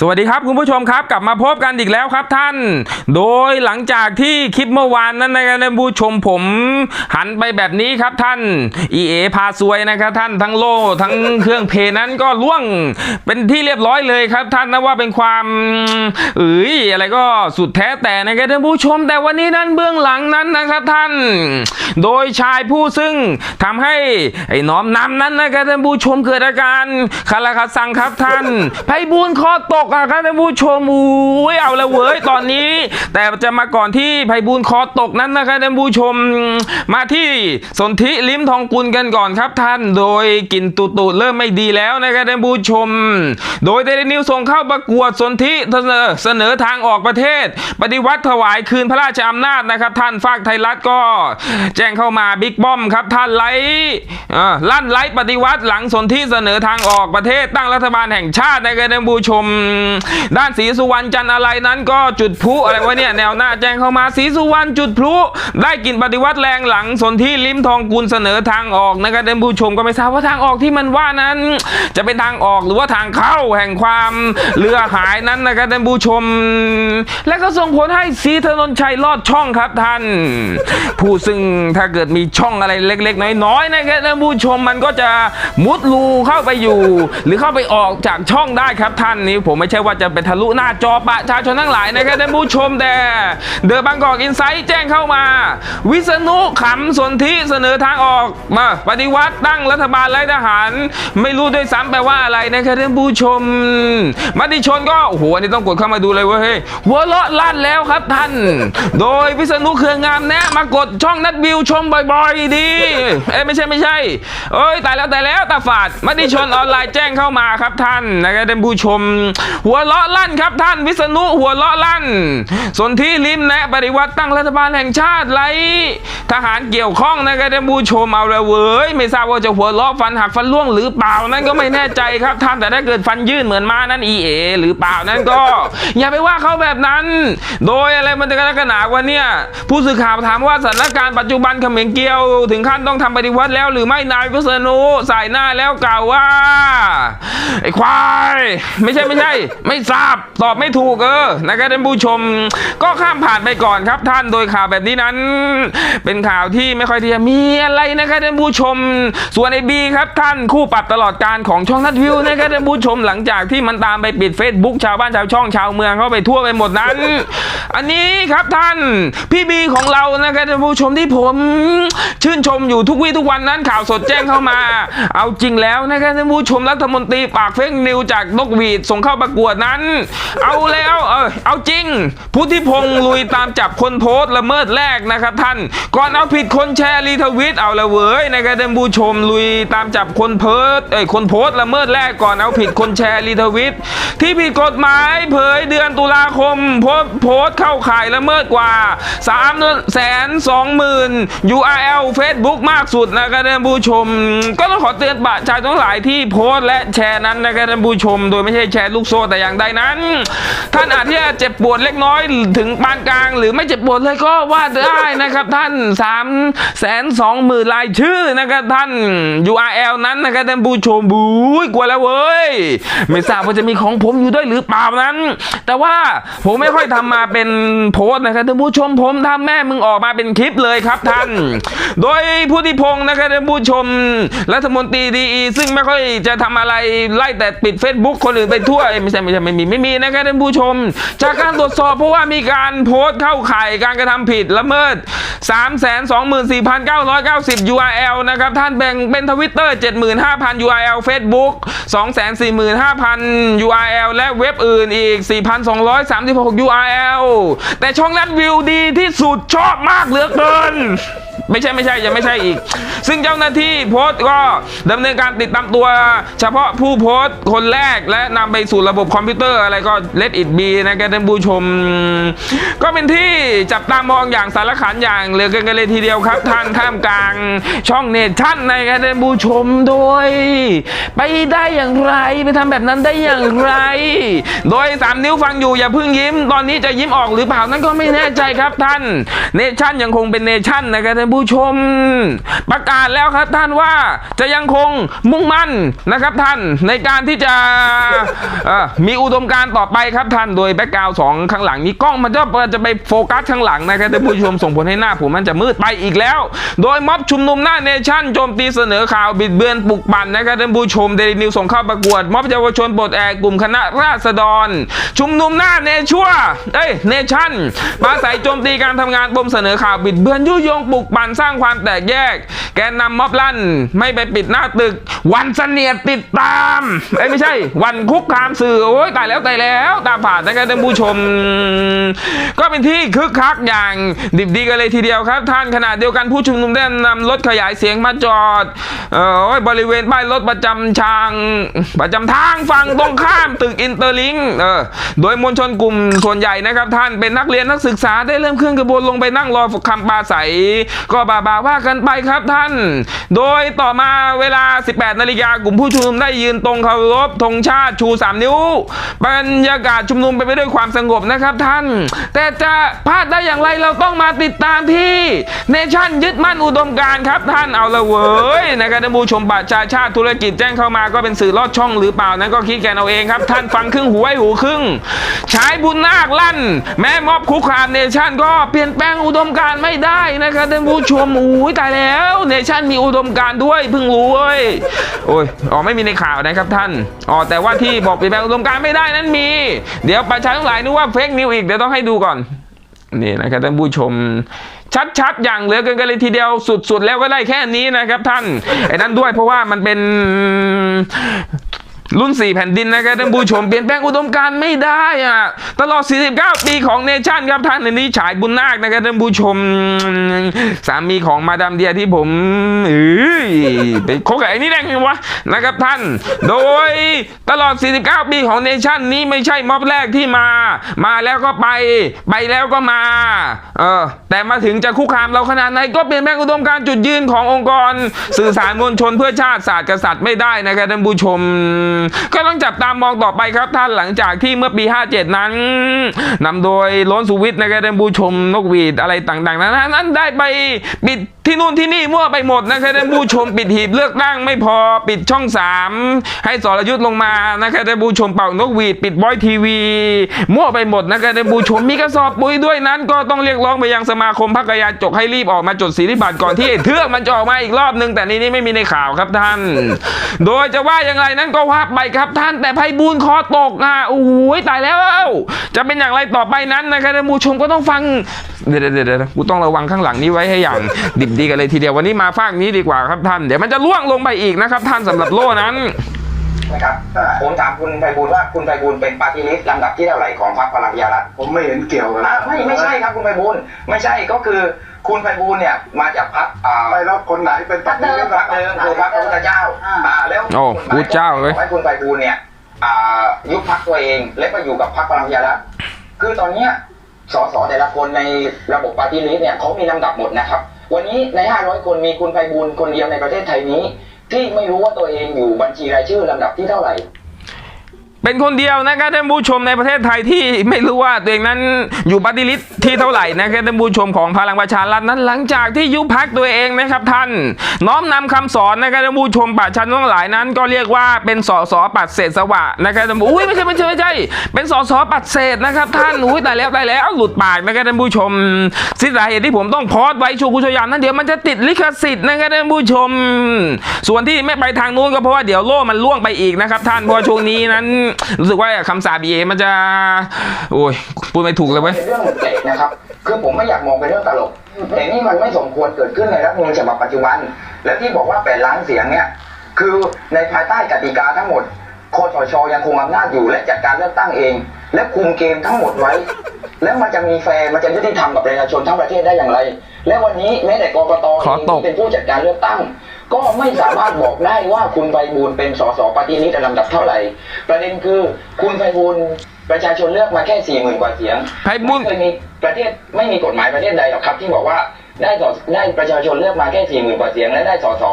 สวัสดีครับคุณผู้ชมครับกลับมาพบกันอีกแล้วครับท่าน โดยหลังจากที่คลิปเมื่อวานนั้นนะครับท่านผู้ชมผม หันไปแบบนี้ครับท่านอีเอพาซวยนะครับท่านทั้งโล่ทั้งเครื่องเพนั้นก็ล่วงเป็นที่เรียบร้อยเลยครับท่านนะว่าเป็นความเอ้ยอะไรก็สุดแท้แต่นะครับท่านผู้ชม แต่วันนี้นั้นเบื้องหลังนั้นนะครับท่าน โดยชายผู้ซึ่งทำให้ไอ้น้อมนำนั้นนะครับท่านผู้ชมเกิดอาการคาราคาซังครับท่านไพบูลคอตกอะครับท่านผู้ชมอุ้ยเอาละเว้ยตอนนี้ แต่จะมาก่อนที่ไพบูลคอตกนั้นนะครับท่านผู้ชมมาที่สนธิลิ้มทองกุลกันก่อนครับท่าน โดยกลินตุตุเริ่มไม่ดีแล้วนะครับท่านผู้ชม โดยเดลินิวส่งเข้าประกวดสนธิเสนอทางออกประเทศ ปฏิวัติถวายคืนพระราชอำนาจนะครับ ท่านฝากไทยรัฐก็แจ้งเข้ามาบิ๊กป้อมครับท่านไล่ลั่นไลฟ์ปฏิวัติหลังสนทีเสนอทางออกประเทศตั้งรัฐบาลแห่งชาตินะครับท่านผู้ชมด้านศรีสุวรรณจันอะไรนั้นก็จุดพลุอะไรวะเนี่ยแนวหน้าแจ้งเข้ามาศรีสุวรรณจุดพลุได้กินปฏิวัติแรงหลังสนที่ลิ้มทองกุลเสนอทางออกนะครับท่านผู้ชมก็ไม่ทราบว่าทางออกที่มันว่านั้น จะเป็นทางออกหรือว่าทางเข้าแห่งความเรือหายนั้นนะครับท่านผู้ชม และก็ส่งผลให้ศรีถนนชัยลอดช่องครับท่าน ผู้ซึ่งถ้าเกิดมีช่องอะไรเล็ก ๆ น้อยๆนะครับท่านผู้ชมมันก็จะมุดรูเข้าไปอยู่ หรือเข้าไปออกจากช่องได้ครับท่านนี่ผมไม่ใช่ว่าจะไปทะลุหน้าจอประชาชนทั้งหลายนะครับท่านผู้ชมแต่เดอะบางกอกอินไซต์แจ้งเข้ามา วิษณุขำสนธิเสนอทางออกมาปฏิวัติตั้งรัฐบาลไร้ทหาร ไม่รู้ด้วยซ้ำแปลว่าอะไรนะครับท่านผู้ชม มติชนก็โอ้โหอันนี้ต้องกดเข้ามาดูเลยเว้ยเฮ้ยหัวเราะลั่นแล้วครับท่าน โดยวิษณุเครืองามแนะมากดช่องนัดวิวชมบ่อยๆ ดีเอ้ไม่ใช่ไม่ใช่เอ้ยตายแล้วตายแล้วตาฝาดมติชนออนไลน์แจ้งเข้ามาครับท่านนะครับท่านผู้ชมหัวเราะลั่นครับท่านวิษณุหัวเราะลั่น ส่วนที่ลิ้มแนะปฏิวัติตั้งรัฐบาลแห่งชาติไรทหารเกี่ยวข้องนะครับท่านผู้ชมเอาละเว้ยไม่ทราบว่าจะหัวเราะฟันหักฟันร่วงหรือเปล่านั่นก็ไม่แน่ใจครับท่านแต่ถ้าเกิดฟันยื่นเหมือนมานั่น EA หรือเปล่านั่นก็ อย่าไปว่าเขาแบบนั้น โดยอะไรมันจะกระหนากว่าเนี่ยผู้สื่อข่าวถามว่าสถานการณ์ปัจจุบันเขมรเกียว ถึงขั้นต้องทำปฏิวัติแล้วหรือไม่นายวิษณุสายหน้าแล้วกล่าวว่าไอ้ควาย ไม่ใช่ไม่ใช่ไม่ทราบตอบไม่ถูกเออนะครับท่านผู้ชม ก็ข้ามผ่านไปก่อนครับท่านโดยข่าวแบบนี้นั้น เป็นข่าวที่ไม่ค่อยที่จะมีอะไรนะครับท่านผู้ชม ส่วนไอ้บีครับท่านคู่ปรับตลอดการของช่องนัดวิวนะครับท่านผู้ชมหลังจากที่มันตามไปปิด Facebook ชาวบ้านชาวช่องชาวเมืองเข้าไปทั่วไปหมดนั้น อันนี้ครับท่านพี่บีของเรานะครับท่านผู้ชมที่ผม ชื่นชมอยู่ทุกวี่ทุกวันนั้นข่าวสดแจ้งเข้ามา เอาจริงแล้วนะครับท่านผู้ชมรัฐมนตรีปากเฟกนิวจากนกหวีดส่งเข้าประกวดนั้น เอาแล้วเออเอาจริง พุทธิพงศ์ลุยตามจับคนโพสต์ละเมิดแรกนะครับท่าน ก่อนเอาผิดคนแชร์รีทวิตเอาละเว้ยนะครับท่านผู้ชมลุยตามจับคนเพิร์ดเอ้ยคนโพสต์ละเมิดแรกก่อนเอาผิดคนแชร์รีทวิตที่ผิดกฎหมายเผยเดือนตุลาคมโพสโพสเข้าข่ายละเมิดกว่า3แสน2หมื่น URL Facebook มากสุดนะครับท่านผู้ชม ก็ต้องขอเตือนประชาชนทั้งหลายที่โพสและแชร์นั้นนะครับท่านผู้ชม โดยไม่ใช่แชร์ลูกโซแต่อย่างใดนั้น ท่านอาจจะเจ็บปวดเล็กน้อยถึงปานกลาง หรือไม่เจ็บปวดเลยก็ว่าได้นะครับท่าน3แสน2หมื่นรายชื่อนะครับท่าน URL นั้นนะครับท่านผู้ชมบุ้ยกลัวแล้วเว้ย ไม่ทราบว่าจะมีของผมอยู่ด้วยหรือเปล่านั้น แต่ว่าผมไม่ค่อยทำมาเป็นโพสต์นะครับท่านผู้ชมผมทำแม่มึงออกมาเป็นคลิปเลยครับท่าน โดยผู้ที่พงนะครับท่านผู้ชมรัฐมนตรีดีซึ่งไม่ค่อยจะทำอะไรไล่แต่ปิด Facebook คนอื่นไปทั่วเอ้ยไม่ใช่ไม่ใช่ไม่มีไม่มีนะครับท่านผู้ชม จากการตรวจสอบเพราะว่ามีการโพสต์เข้าข่ายการกระทำผิดละเมิด 324,990 URL นะครับท่านแบ่งเป็นทวิตเตอร์75,000 URL Facebook 245,000 URL และเว็บอื่นอีก 4,236 URL แต่ช่องนั้นวิวดีที่สุดชอบมากเหลือเกิน ไม่ใช่ไม่ใช่ยังไม่ใช่อีก ซึ่งเจ้าหน้าที่โพสต์ก็ดำเนินการติดตามตัว เฉพาะผู้โพสต์คนแรกและนำไปสู่ระบบคอมพิวเตอร์อะไรก็เลดอิดบีนะครับท่านผู้ชม ก็เป็นที่จับตามองอย่างสารขันอย่างเหลือเกินกันเลยทีเดียวครับ ท่านท่ามกลางช่องเนชั่นนะครับท่านผู้ชมโดย ไปได้อย่างไรไปทำแบบนั้นได้อย่างไร โดยสามนิ้วฟังอยู่อย่าเพิ่งยิ้ม ตอนนี้จะยิ้มออกหรือเปล่านั่นก็ไม่แน่ใจครับท่าน เนชั่นยังคงเป็นเนชั่นนะครับท่านผู้ผู้ชม ประกาศแล้วครับท่านว่าจะยังคงมุ่งมั่นนะครับท่านในการที่จะมีอุดมการณ์ต่อไปครับท่านโดยแบ็กกราวสองข้างหลังนี้กล้องมันจะจะไปโฟกัสข้างหลังนะครับท่านผู้ชมส่งผลให้หน้าผมมันจะมืดไปอีกแล้ว โดยม็อบชุมนุมหน้าเนชั่นโจมตีเสนอข่าวบิดเบือนปลุกปั่นนะครับท่านผู้ชมเดลินิวส่งเข้าประกวด ม็อบเยาวชนปลดแอกกลุ่มคณะราษฎร ชุมนุมหน้าเนชั่วเอ้ยเนชั่นปาศัยโจมตีการทำงานปมเสนอข่าวบิดเบือนยุยงปลุกปั่นสร้างความแตกแยก แกนนำม็อบลั่น ไม่ไปปิดหน้าตึก วันเสนียดติดตามเอ้ไม่ใช่ วันคุกคามสื่อโอ้ยตายแล้วตายแล้วตามผ่านนะครับท่านผู้ชม ก็เป็นที่คึกคักอย่างดิบดีกันเลยทีเดียวครับ ท่านขณะเดียวกันผู้ชุมนุมได้นำรถขยายเสียงมาจอดเออโอ้ยบริเวณป้ายรถประจำทางประจำทางฝั่งตรงข้ามตึกอินเตอร์ลิงเออโดยมวลชนกลุ่มส่วนใหญ่นะครับ ท่านเป็นนักเรียนนักศึกษาได้เริ่มเคลื่อนกระบวนลงไปนั่งรอคำปราศัยก็บาบาว่ากันไปครับท่าน โดยต่อมาเวลา 18 นาฬิกากลุ่มผู้ชุมนุมได้ยืนตรงเคารพธงชาติชู 3 นิ้ว บรรยากาศชุมนุมไปไปด้วยความสงบนะครับท่าน แต่จะพลาดได้อย่างไรเราต้องมาติดตามที่เนชั่นยึดมั่นอุดมการณ์ครับท่านเอาละเว้ยนะครับท่านผู้ชมบัตรชาชาติธุรกิจแจ้งเข้ามาก็เป็นสื่อลอดช่องหรือเปล่านั้นก็คิดแกนเอาเองครับ ท่านฟังครึ่งหูไว้หูครึ่ง ใช้บุญนาคลั่น แม้มอบคุกคามเนชั่นก็เปลี่ยนแปลงอุดมการณ์ไม่ได้นะครับท่านผู้ชมอุ้ยตายแล้วเนชั่นมีอุดมการด้วยเพิ่งรู้เว้ยโอ้ยอ๋อไม่มีในข่าวนะครับท่านอ๋อแต่ว่าที่บอกเปลี่ยนแปลงอุดมการไม่ได้นั้นมี เดี๋ยวประชาชนหลายนึกว่าเฟกนิวอีกเดี๋ยวต้องให้ดูก่อนนี่นะครับท่านผู้ชมชัดๆ อย่างเหลือเกินกันเลยทีเดียวสุดๆ แล้วก็ได้แค่นี้นะครับท่านไอ้นั่นด้วยเพราะว่ามันเป็น รุ่น 4 แผ่นดินนะครับท่านผู้ชมเปลี่ยนแปลงอุดมการณ์ไม่ได้อะตลอด 49 ปีของเนชั่นครับท่านในนี้ฉายบุญนาคนะครับท่านผู้ชม สามีของมาดามเดียที่ผมเอ้ยไปคบกับไอ้นี่ได้ไงวะนะครับท่าน โดยตลอด 49 ปีของเนชั่นนี้ไม่ใช่ม็อบแรกที่มา มาแล้วก็ไปไปแล้วก็มาเออแต่มาถึงจะคุกคามเราขนาดไหนก็เปลี่ยนแปลงอุดมการณ์จุดยืนขององค์กร สื่อสารมวลชนเพื่อชาติศาสตร์กษัตริย์ไม่ได้นะครับท่านผู้ชมก็ต้องจับตามองต่อไปครับท่านหลังจากที่เมื่อปี 57 นั้นนำโดยล้นสุวิทย์นะครับท่านผู้ชมนกหวีดอะไรต่างๆ นั้นนั้นได้ไปปิด ที่นู่นที่นี่มั่วไปหมดนะครับท่านผู้ชมปิดหีบเลือกตั้งไม่พอปิดช่อง3ให้สรยุทธ์ลงมานะครับท่านผู้ชมเป่านกหวีดปิดบอยทีวี มั่วไปหมดนะครับท่านผู้ชมมีกระสอบปุ๋ยด้วยนั้น ก็ต้องเรียกร้องไปยังสมาคมพักยาจกให้รีบออกมาจดสิทธิบัตรก่อนที่เทือกมันจะออกมาอีกรอบนึงแต่นี้นี่ไม่มีในข่าวครับท่าน โดยจะว่าอย่างไรนั้นก็ว่าไปครับท่านแต่ไพบูลคอตกอะโอ้โหตายแล้ว จะเป็นอย่างไรต่อไปนั้นนะครับท่านผู้ชมก็ต้องฟังเดี๋ยวเดี๋ยวเดี๋ยวกูต้องระวังข้างหลังนี้ไว้ให้อย่างดิบดีกันเลยทีเดียววันนี้มาฟากนี้ดีกว่าครับท่าน เดี๋ยวมันจะล่วงลงไปอีกนะครับ ท่านสำหรับโล่นั้นนะครับผมถามคุณไพบูลย์ว่าคุณไพบูลย์เป็นปาร์ตี้ลิสต์ลำดับที่เท่าไหร่ของพรรคพลังประชารัฐผมไม่เห็นเกี่ยวกันอะไม่ไม่ใช่ครับคุณไพบูลย์ไม่ใช่ก็คือคุณไพบูลย์เนี่ยมาจากพรรคอ่าไปแล้วคนไหนเป็นปฏิริษีพรรคเดิมคือพรรคพระพุทธเจ้าอ่าแล้วโอ้พุทธเจ้าเลยขอให้คุณไพบูลย์เนี่ยอ่ายุบพรรคตัวเองและไปอยู่กับพรรคพลังประชารัฐคือตอนเนี้ยสสแต่ละคนในระบบปาร์ตี้ลิสต์เนี่ยเขามีลำดับหมดนะครับ วันนี้ใน 500 คนมีคุณไพบูลย์คนเดียวในประเทศไทยนี้ ที่ไม่รู้ว่าตัวเองอยู่บัญชีรายชื่อลำดับที่เท่าไหร่ เป็นคนเดียวนะครับท่านผู้ชมในประเทศไทยที่ไม่รู้ว่าตัวเองนั้นอยู่ปฏิริษที่เท่าไหร่นะครับท่านผู้ชมของพลังประชารัฐนั้น หลังจากที่ยุบพักตัวเองนะครับท่าน น้อมนำคำสอนนะครับท่านผู้ชมประชาชนทั้งหลายนั้น ก็เรียกว่าเป็นสสปัดเศษสวะนะครับท่านผู้อุ้ยไม่ใช่ไม่ใช่ไม่ใช่เป็นสสปัดเศษนะครับท่านอุ้ยตายแล้วตายแล้วหลุดปากนะครับท่านผู้ชมสิสาเหตุที่ผมต้องโพสต์ไว้ชูกุชยามนั้นเดี๋ยวมันจะติดลิขสิทธิ์นะครับท่านผู้ชม ส่วนที่ไม่ไปทางนู้นก็เพราะว่าเดี๋ยวโล่มันล่วงไปอีกนะครับท่านพราะว่าช่วงนี้นั้นรู้สึกว่าคำสาบีเอมันจะ โอ้ยพูดไม่ถูกเลยเว้ยเป็นเรื่องเตะนะครับ คือผมไม่อยากมองเป็นเรื่องตลก แต่นี่มันไม่สมควรเกิดขึ้นในรัฐธรรมนูญฉบับปัจจุบัน และที่บอกว่าแปดล้านเสียงเนี่ย คือในภายใต้กติกาทั้งหมดคอสชยังคงอำนาจอยู่และจัดการเลือกตั้งเอง และคุมเกมทั้งหมดไว้ แล้วมันจะมีแฟร์มันจะยุติธรรมกับประชาชนทั้งประเทศได้อย่างไร และวันนี้แม้แต่กกตขอตกเองที่เป็นผู้จัดการเลือกตั้ง ก็ไม่สามารถบอกได้ว่าคุณไพบูลย์เป็นสสปฏิริษีลำดับเท่าไหร่ ประเด็นคือคุณไพบูลย์ประชาชนเลือกมาแค่สี่หมื่นกว่าเสียงไพบูลย์ ไม่เคยมีประเทศไม่มีกฎหมายประเทศใดหรอกครับ ที่บอกว่าได้สอได้ประชาชนเลือกมาแค่สี่หมื่นกว่าเสียงและได้สส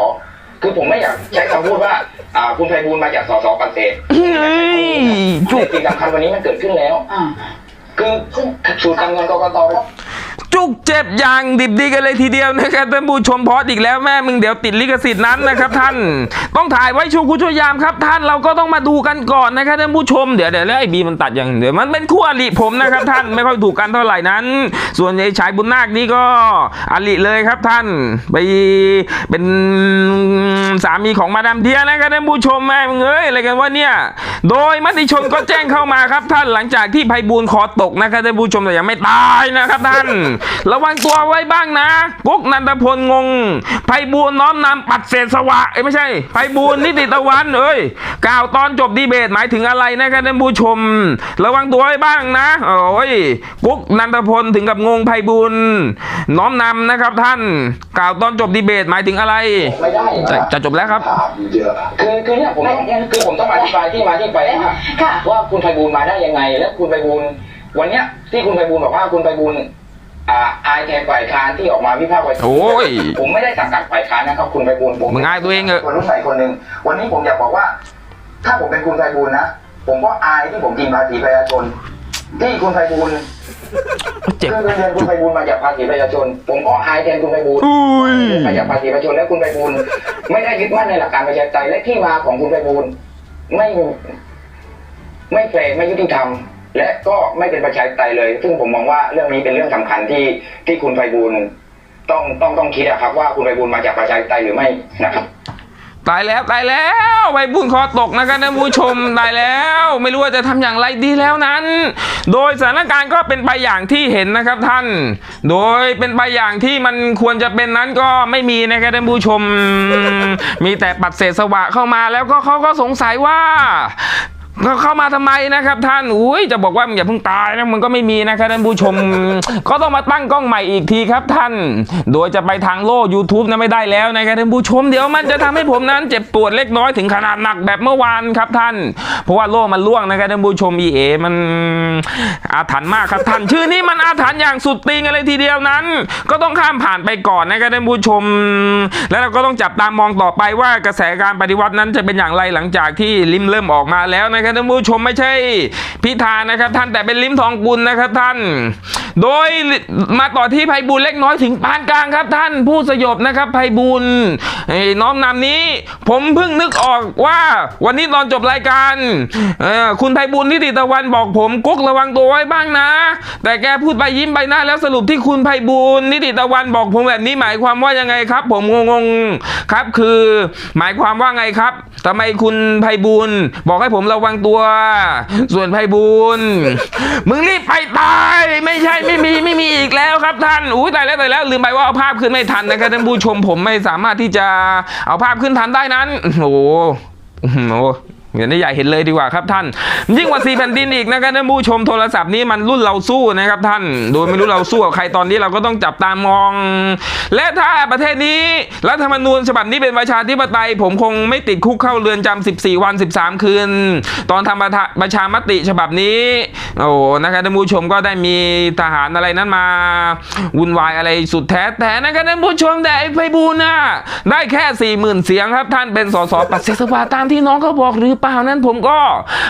คือผมไม่อยากใช้คำพูดว่าอ่าคุณไพบูลย์มาจากสสปัตเศษเฮ้ยจุแต่กสิ่งสำคัญวันนี้มันเกิดขึ้นแล้วคือสูตรการเงินกกต จุกเจ็บอย่างดิบดีกันเลยทีเดียวนะครับท่านผู้ชมพอดอีกแล้วแม่มึงเดี๋ยวติดลิขสิทธิ์นั้นนะครับท่าน ต้องถ่ายไว้ชูคุณช่วยยามครับท่านเราก็ต้องมาดูกันก่อนนะครับท่านผู้ชมเดี๋ยวเดี๋ยวแล้วไอ้บีมันตัดอย่างเดี๋ยวมันเป็นคู่อริผมนะครับท่านไม่ค่อยถูกกันเท่าไหร่นั้น ส่วนไอ้ชายบุญนาคนี่ก็อริเลยครับท่านไปเป็นสามีของมาดามเดียนะครับท่านผู้ชมแม่มึงเอ้ยอะไรกันวะเนี่ย โดยมติชนก็แจ้งเข้ามาครับท่านหลังจากที่ไพบูลคอตกนะครับท่านผู้ชมแต่ยังไม่ตายนะครับท่านระวังตัวไว้บ้างนะกุ๊กนันทพลงงไพบูลย์น้อมนำปัดเศษสวะเอ้ยไม่ใช่ไพบูลย์นิติตะวันเอ้ยกล่าวตอนจบดีเบตหมายถึงอะไรนะครับท่านผู้ชม ระวังตัวไว้บ้างนะโอ้ยกุ๊กนันทพลถึงกับงงไพบูลย์น้อมนำนะครับท่านกล่าวตอนจบดีเบตหมายถึงอะไรไม่ได้จะจะจบแล้วครับถามเยอะคือคือเนี่ยผมต้องคือผมต้องอธิบายที่มาที่ไปว่าค่ะว่าคุณไพบูลย์มาได้ยังไง และคุณไพบูลย์วันเนี้ยที่คุณไพบูลย์บอกว่าคุณไพบูลย์ อ่าอายแทนฝ่ายค้านที่ออกมาวิพากษ์วิจารณ์โอ้ยผมไม่ได้สังกัดฝ่ายค้านนะครับคุณไพบูลย์ผมมึงอายตัวเองเหรอ คนรุ่นใหม่คนหนึ่งวันนี้ผมอยากบอกว่า ถ้าผมเป็นคุณไพบูลย์นะผมก็อายที่ผมกินภาษีประชาชน ที่คุณไพบูลย์เจ็บ คือเงินเดือนคุณไพบูลย์มาจากภาษีประชาชน ผมก็อายแทนคุณไพบูลย์อุ้ย มาจากภาษีประชาชนและคุณไพบูลย์ไม่ได้ยึดมั่นในหลักการประชาธิปไตยและที่มาของคุณไพบูลย์ไม่ไม่แฟร์ไม่ยุติธรรม และก็ไม่เป็นประชาธิปไตยเลย ซึ่งผมมองว่าเรื่องนี้เป็นเรื่องสำคัญที่ที่คุณไพบูลต้องต้องต้องคิดอะครับ ว่าคุณไพบูลมาจากประชาธิปไตยหรือไม่นะครับตายแล้วตายแล้วใบบุญคอตกนะครับท่านผู้ชมตายแล้ว ไม่รู้ว่าจะทำอย่างไรดีแล้วนั้น โดยสถานการณ์ก็เป็นไปอย่างที่เห็นนะครับท่าน โดยเป็นไปอย่างที่มันควรจะเป็นนั้นก็ไม่มีนะครับท่านผู้ชม มีแต่ปัดเศษสวะเข้ามาแล้วก็เขาก็สงสัยว่า ก็เข้ามาทำไมนะครับ ท่านอุ้ยจะบอกว่ามึงอย่าเพิ่งตายนะมันก็ไม่มีนะครับท่านผู้ชม ก็ต้องมาตั้งกล้องใหม่อีกทีครับท่าน โดยจะไปทางโล่ YouTube นะไม่ได้แล้วนะครับท่านผู้ชมเดี๋ยวมันจะทำให้ผมนั้น เจ็บปวดเล็กน้อยถึงขนาดหนักแบบเมื่อวานครับท่าน เพราะว่าโล่มันล่วงนะครับท่านผู้ชม EA มันอาถรรพ์มากครับท่าน ชื่อนี้มันอาถรรพ์อย่างสุดติงอะไรทีเดียวนั้น ก็ต้องข้ามผ่านไปก่อนนะครับท่านผู้ชม แล้วเราก็ต้องจับตามองต่อไปว่ากระแสการปฏิวัตินั้นจะเป็นอย่างไรหลังจากที่ลิมเริ่มออกมาแล้วนะครับท่านผู้ชมไม่ใช่พิธานะครับ ท่านแต่เป็นลิ้มทองกุลนะครับท่านโดยมาต่อที่ไพบูลเล็กน้อยถึงปานกลางครับท่านผู้สยบนะครับไพบูลย์ไอ้น้อมนำนี้ ผมเพิ่งนึกออกว่าวันนี้ตอนจบรายการคุณไพบูลนิติตะวันบอกผมกุ๊กระวังตัวไว้บ้างนะ แต่แกพูดไปยิ้มไปหน้าแล้วสรุปที่คุณไพบูลนิติตะวันบอกผมแบบนี้หมายความว่ายังไงครับ ผมงงๆครับคือ หมายความว่าไงครับทำไมคุณไพบูลบอกให้ผมระวังตัว ส่วนไพบูลมึงรีบไปตาย ไม่ใช่ไม่มีไม่มีอีกแล้วครับท่านอุ้ยตายแล้วตายแล้วลืมไปว่าเอาภาพขึ้นไม่ทันนะครับท่านผู้ชมผมไม่สามารถที่จะเอาภาพขึ้นทันได้นั้นโอ้โหโอ้โห เดี๋ยวนี้ใหญ่เห็นเลยดีกว่าครับท่าน ยิ่งกว่าสี่แผ่นดินอีกนะครับท่านผู้ชมโทรศัพท์นี้มันรุ่นเราสู้นะครับท่าน โดยไม่รู้เราสู้กับใครตอนนี้เราก็ต้องจับตามอง และถ้าประเทศนี้รัฐธรรมนูญฉบับนี้เป็นประชาธิปไตย ผมคงไม่ติดคุกเข้าเรือนจำ14 วัน 13 คืน ตอนทำประชาประชามติฉบับนี้โอ้นะครับท่านผู้ชมก็ได้มีทหารอะไรนั้นมาวุ่นวายอะไรสุดแท้แต่นะครับท่านผู้ชมแต่ไอ้ไพบูลน่ะได้แค่ 40,000 เสียงครับท่านเป็นสสปัดเศษสวาตามที่น้องเขาบอกหรือเปล่านั้นผมก็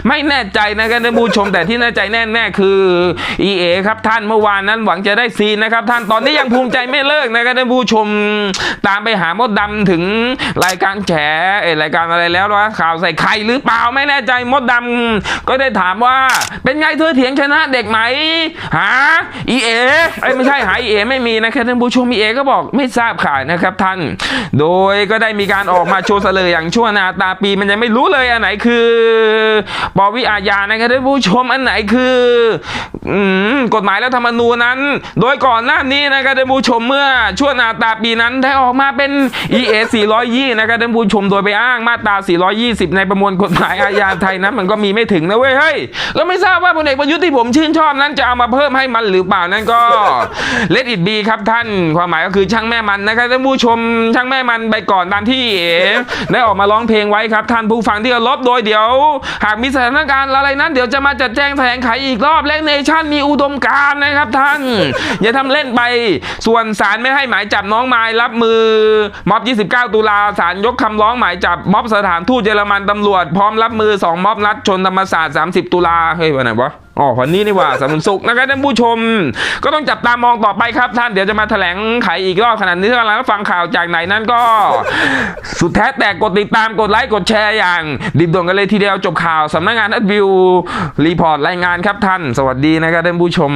ไม่แน่ใจนะครับท่านผู้ชมแต่ที่แน่ใจแน่ๆคือ EA ครับท่านเมื่อวานนั้นหวังจะได้ซีนนะครับท่านตอนนี้ยังภูมิใจไม่เลิกนะครับท่านผู้ชมตามไปหามดดำถึงรายการแฉรายการอะไรแล้ววะข่าวใส่ไข่หรือเปล่าไม่แน่ใจมดดำก็ได้ถามว่าเป็นไงเธอเถียงชนะเด็กไหมหา EA เอ้ไม่ใช่หา EA ไม่มีนะครับท่านผู้ชม EA ก็บอกไม่ทราบข่าวนะครับท่าน โดยก็ได้มีการออกมาโชว์เสลยอย่างชั่วนาตาปีมันยังไม่รู้เลยอันไหนคือปวิอาญานะครับท่านผู้ชมอันไหนคืออกฎหมายและธรรมนูญนั้น โดยก่อนหน้านี้นะครับท่านผู้ชมเมื่อชั่วหนาตาปีนั้นได้ออกมาเป็น EA 420นะครับท่านผู้ชมโดยไปอ้างมาตรา 420 ในประมวลกฎหมายอาญาไทยนั้นมันก็มีไม่ถึงนะเว้ยเฮ้ยก็ไม่ทราบว่าพลเอกประยุทธ์ที่ผมชื่นชอบนั้นจะเอามาเพิ่มให้มันหรือเปล่านั่นก็เลดอิดบีครับท่านความหมายก็คือช่างแม่มันนะครับท่านผู้ชมช่างแม่มันไปก่อนตามที่เอได้ออกมาร้องเพลงไว้ครับท่านผู้ฟังที่เคารพโดยเดี๋ยว หากมีสถานการณ์อะไรนั้น เดี๋ยวจะมาจัดแจงแถลงไขอีกรอบและเนชั่นมีอุดมการนะครับท่าน อย่าทำเล่นไป ส่วนศาลไม่ให้หมายจับน้องไม้รับมือม็อบ 29 ตุลาศาลยกคำร้องหมายจับม็อบสถานทูตเยอรมันตำรวจพร้อมรับมือสองม็อบนัดชนธรรมศาสตร์ 30 ตุลาเฮ้ยวันไหนวะ อ๋อวันนี้นี่ว่าสำนักสุขนะครับท่านผู้ชม ก็ต้องจับตามองต่อไปครับท่านเดี๋ยวจะมาแถลงไขอีกรอบขนาดนี้ถ้ากำลังฟังข่าวจากไหนนั้นก็ สุดแท้แต่กดติดตามกดไลค์กดแชร์อย่างดิบด่วนกันเลยทีเดียวจบข่าวสำนักงานนัดวิวรีพอร์ตรายงานครับท่าน สวัสดีนะครับท่านผู้ชม